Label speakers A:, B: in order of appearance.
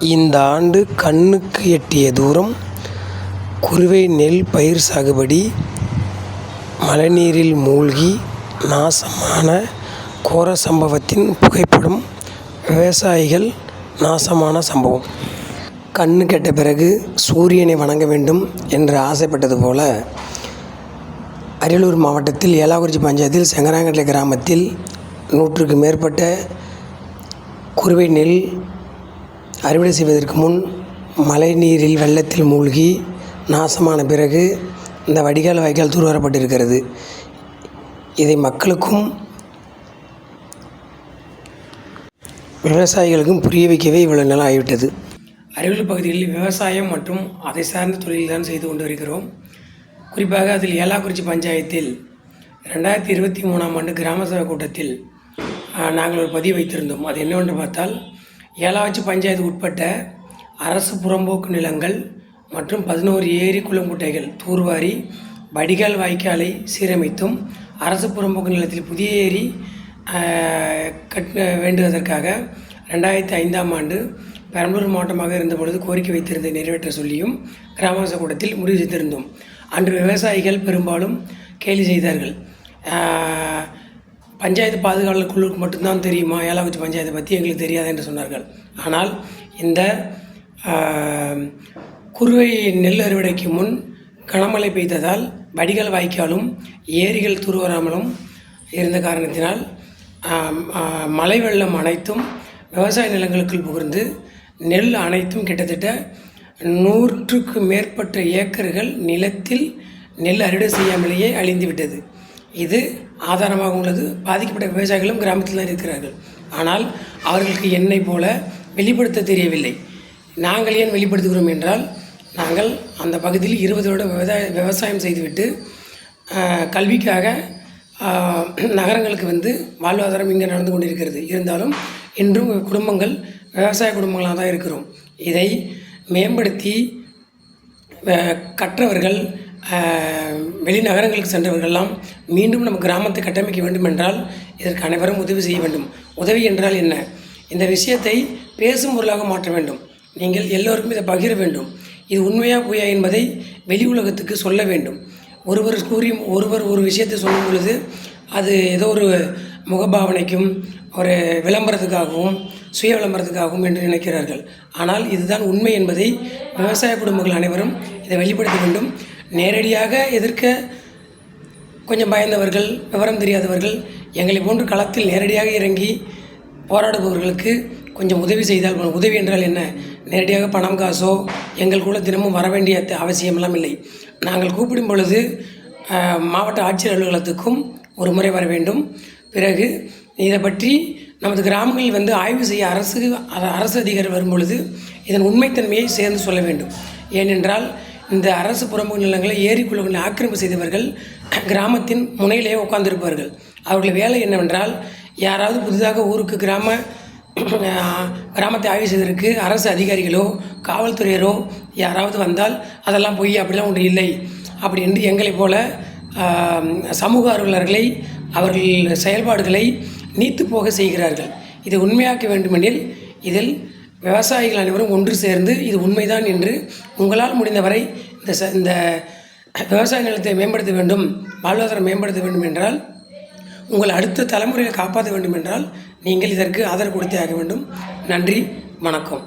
A: இந்த ஆண்டு கண்ணுக்கு எட்டிய தூரம் குறுவை நெல் பயிர் சாகுபடி மழைநீரில் மூழ்கி நாசமான கோர சம்பவத்தின் புகைப்படம் விவசாயிகள் நாசமான சம்பவம். கண்ணு கெட்ட பிறகு சூரியனை வணங்க வேண்டும் என்று ஆசைப்பட்டது போல அரியலூர் மாவட்டத்தில் ஏலாக்குறிச்சி பஞ்சாயத்தில் செங்கராங்கட்டை கிராமத்தில் நூற்றுக்கு மேற்பட்ட குறுவை நெல் அறுவடை செய்வதற்கு முன் மழை நீரில் வெள்ளத்தில் மூழ்கி நாசமான பிறகு இந்த வடிகால் வாய்க்கால் தூர்வாரப்பட்டிருக்கிறது. இதை மக்களுக்கும் விவசாயிகளுக்கும் புரிய வைக்கவே இவ்வளவு நிலம் ஆகிவிட்டது. அரியலூர் பகுதிகளில் விவசாயம் மற்றும் அதை சார்ந்த தொழில் தான் செய்து கொண்டு வருகிறோம் குறிப்பாக அதில் ஏலாக்குறிச்சி பஞ்சாயத்தில் ரெண்டாயிரத்தி இருபத்தி மூணாம் ஆண்டு கிராம சபை கூட்டத்தில் நாங்கள் ஒரு பதிவு வைத்திருந்தோம். அது என்னவென்று பார்த்தால் ஏழாவச்சி பஞ்சாயத்து உட்பட்ட அரசு புறம்போக்கு நிலங்கள் மற்றும் பதினோரு ஏரி குளங்குட்டைகள் தூர்வாரி வடிகால் வாய்க்காலை சீரமைத்தும் அரசு புறம்போக்கு நிலத்தில் புதிய ஏரி கட் வேண்டுவதற்காக ரெண்டாயிரத்தி ஐந்தாம் ஆண்டு பெரம்பலூர் மாவட்டமாக இருந்தபொழுது கோரிக்கை வைத்திருந்த நிறைவேற்ற சொல்லியும் கிராமவாச கூட்டத்தில் முடிவு செய்திருந்தோம். அன்று விவசாயிகள் பெரும்பாலும் கேலி செய்தார்கள். பஞ்சாயத்து பாதுகாவலர் குழுவுக்கு மட்டும்தான் தெரியுமா? ஏலாக்குச்சி பஞ்சாயத்தை பற்றி எங்களுக்கு தெரியாது என்று சொன்னார்கள். ஆனால் இந்த குறுவை நெல் அறுவடைக்கு முன் கனமழை பெய்ததால் வடிகால் வாய்க்காலும் ஏரிகள் துருவராமலும் இருந்த காரணத்தினால் மழை வெள்ளம் அனைத்தும் விவசாய நிலங்களுக்குள் புகுந்து நெல் அனைத்தும் கிட்டத்தட்ட நூற்றுக்கு மேற்பட்ட ஏக்கர்கள் நிலத்தில் நெல் அறுவடை செய்யாமலேயே அழிந்து விட்டது இது ஆதாரமாக உள்ளது. பாதிக்கப்பட்ட விவசாயிகளும் கிராமத்தில் தான் இருக்கிறார்கள். ஆனால் அவர்களுக்கு என்னை போல வெளிப்படுத்த தெரியவில்லை. நாங்கள் ஏன் வெளிப்படுத்துகிறோம் என்றால் நாங்கள் அந்த பகுதியில் இருபது வருடம் விவசாய விவசாயம் செய்துவிட்டு கல்விக்காக நகரங்களுக்கு வந்து வாழ்வாதாரம் இங்கே நடந்து கொண்டிருக்கிறது. இருந்தாலும் இன்றும் குடும்பங்கள் விவசாய குடும்பங்களாக தான் இருக்கிறோம். இதை மேம்படுத்தி கற்றவர்கள் வெளிநகரங்களுக்கு சென்றவர்கள்லாம் மீண்டும் நம்ம கிராமத்தை கட்டமைக்க வேண்டும் என்றால் இதற்கு அனைவரும் உதவி செய்ய வேண்டும். உதவி என்றால் என்ன? இந்த விஷயத்தை பேசும் பொருளாக மாற்ற வேண்டும். நீங்கள் எல்லோருக்கும் இதை பகிர வேண்டும். இது உண்மையா பொய்யா என்பதை வெளி உலகத்துக்கு சொல்ல வேண்டும். ஒருவர் கூறி ஒருவர் ஒரு விஷயத்தை சொல்லும் பொழுது அது ஏதோ ஒரு முகபாவனைக்கும் ஒரு விளம்பரத்துக்காகவும் சுய விளம்பரத்துக்காகவும் என்று நினைக்கிறார்கள். ஆனால் இதுதான் உண்மை என்பதை விவசாய குடும்பங்கள் அனைவரும் இதை வெளிப்படுத்த வேண்டும். நேரடியாக எதிர்க்க கொஞ்சம் பயந்தவர்கள் விவரம் தெரியாதவர்கள் எங்களை போன்று களத்தில் நேரடியாக இறங்கி போராடுபவர்களுக்கு கொஞ்சம் உதவி செய்தால் உதவி என்றால் என்ன? நேரடியாக பணம் காசோ எங்கள் கூட தினமும் வர வேண்டிய அவசியமெல்லாம் இல்லை. நாங்கள் கூப்பிடும் பொழுது மாவட்ட ஆட்சியர் அலுவலகத்துக்கும் ஒரு முறை வர வேண்டும். பிறகு இதை பற்றி நமது கிராமங்களில் வந்து ஆய்வு செய்ய அரசு அரசு அதிகாரி வரும்பொழுது இதன் உண்மைத்தன்மையை சேர்ந்து சொல்ல வேண்டும். ஏனென்றால் இந்த அரசு புறம்பு நிலங்களை ஏரி குழுக்களை ஆக்கிரமிப்பு செய்தவர்கள் கிராமத்தின் முனையிலேயே உட்கார்ந்திருப்பார்கள். அவர்கள் வேலை என்னவென்றால் யாராவது புதிதாக ஊருக்கு கிராம கிராமத்தை ஆய்வு செய்வதற்கு அரசு அதிகாரிகளோ காவல்துறையரோ யாராவது வந்தால் அதெல்லாம் பொய் அப்படிலாம் ஒன்று இல்லை அப்படி என்று எங்களைப் போல சமூக ஆர்வலர்களை அவர்கள் செயல்பாடுகளை நீத்து போக செய்கிறார்கள். இதை உண்மையாக்க வேண்டுமெனில் இதில் விவசாயிகள் அனைவரும் ஒன்று சேர்ந்து இது உண்மைதான் என்று உங்களால் முடிந்தவரை இந்த ச இந்த விவசாய நிலத்தை மேம்படுத்த வேண்டும் வாழ்வாதாரம் மேம்படுத்த வேண்டும் என்றால் உங்கள் அடுத்த தலைமுறையை காப்பாற்ற வேண்டும் என்றால் நீங்கள் இதற்கு ஆதரவு கொடுத்தே ஆக வேண்டும். நன்றி வணக்கம்.